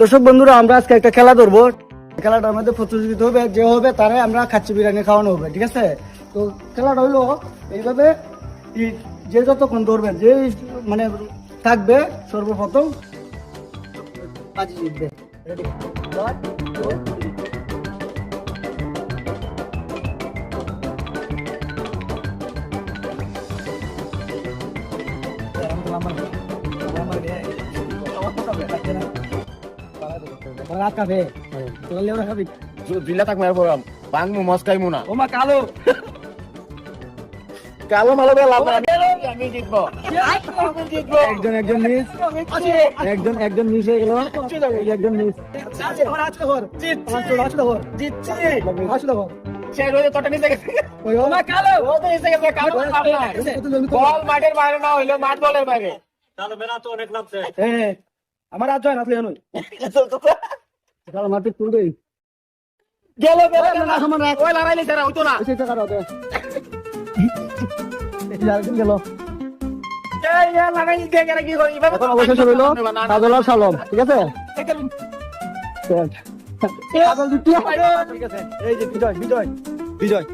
দর্শক বন্ধুরা আমরা আজকে একটা খেলা ধরবো। খেলাটার মধ্যে প্রতিযোগিতা হবে যে হবে তারে আমরা খাচ্ছি বিরিয়ানি খাওয়ানো হবে ঠিক আছে? তো খেলাটা হলো এইভাবে যে যতক্ষণ ধরবে যে মানে থাকবে সর্বপ্রথম জিতবে। Two, three. রাত খাবে তোরা লেবরা খাবি। বিল্লা থাক মার পড়াম বাংমু মস্কাই মুনা ও মা কালো। কালো মালো লাভ আমি জিতবো। একজন একজন মিস। একজন একজন মিস হয়ে গেল। একজন মিস। বল মাঠের বাইরে না হইল মাঠ বলের বাইরে। হ্যাঁ। আমার আজ হয় না তুই জানোই কালো মারতে তুলবে। গেল গেল না, না। ওই লড়াইলে তারা হইতো দে। গেল। এই ইয়া লাগাই দিয়ে গেলে কি করি? এখন অবশেষে সালম আছে। ঠিক আছে। এই যে বিজয় বিজয় বিজয়।